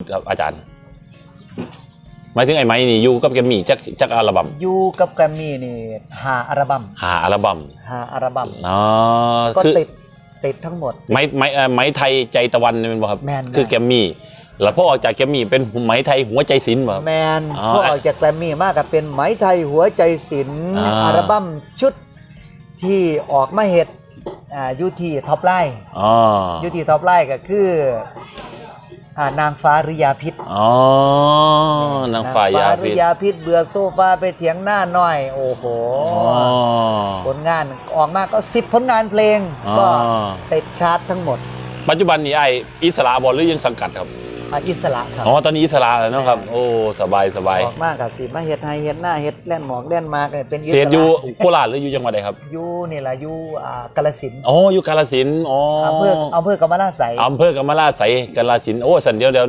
ครับอาจารย์หมายถึงไอ้ไม้นี่อยู่กับแกมมี่จักจักอัลบั้มอยู่กับแกรมมี่นี่หาอัลบั้มหาอัลบั้มหาอัลบั้มอ๋อก็คือติดติดทั้งหมด ไม้ไม้เอ่อไม้ไทยใจตะวันนี่เป็นบ่ครับแม่นคือแกมมี่แล้วพอออกจากแกมมี่เป็นไหมไทยหัวใจศิลป์บ่ครับ แมนอ๋อพอออกจากแกรมมี่มากกับเป็นไหมไทยหัวใจศิลป์อ่า อัลบั้มชุดที่ออกมาเห็ดอ่าอยูที่ท็อปไลน์อ๋ออยูที่ท็อปไลน์ก็คืออ่า นางฟ้าหรือยาพิษอ๋อนางฟ้ายาหพิรืษอยาพิษเบื่อโซฟาไปเถียงหน้าหน่อย โอ้โหอ๋อผลงานออกมาก็สิบผลงานเพลงอ๋อก็ติดชาร์ตทั้งหมด ปัจจุบันนี้ไอ้อิสระบอลหรือยังสังกัดครับ อะอิสระครับอ๋อตอนนี้อิสระแล้วเนาะครับ โอ้สบายสบายออกมากับสิมาเฮ็ดให้เฮ็ดหน้าเฮ็ดเล่นหมอกเล่นมาก็เป็นอิสเสียระอยู่โคราชหรืออยู่จังหวัดใดครับอยู่นี่ล่ะอยู่อ่ากาฬสินธุ์อ๋ออยู่กาฬสินธุ์อ๋ออำเภออำเภอกำมะลาไสย อำเภอกำมะลาไสยกาฬสินธุ์โอ้สันเดียวเดียว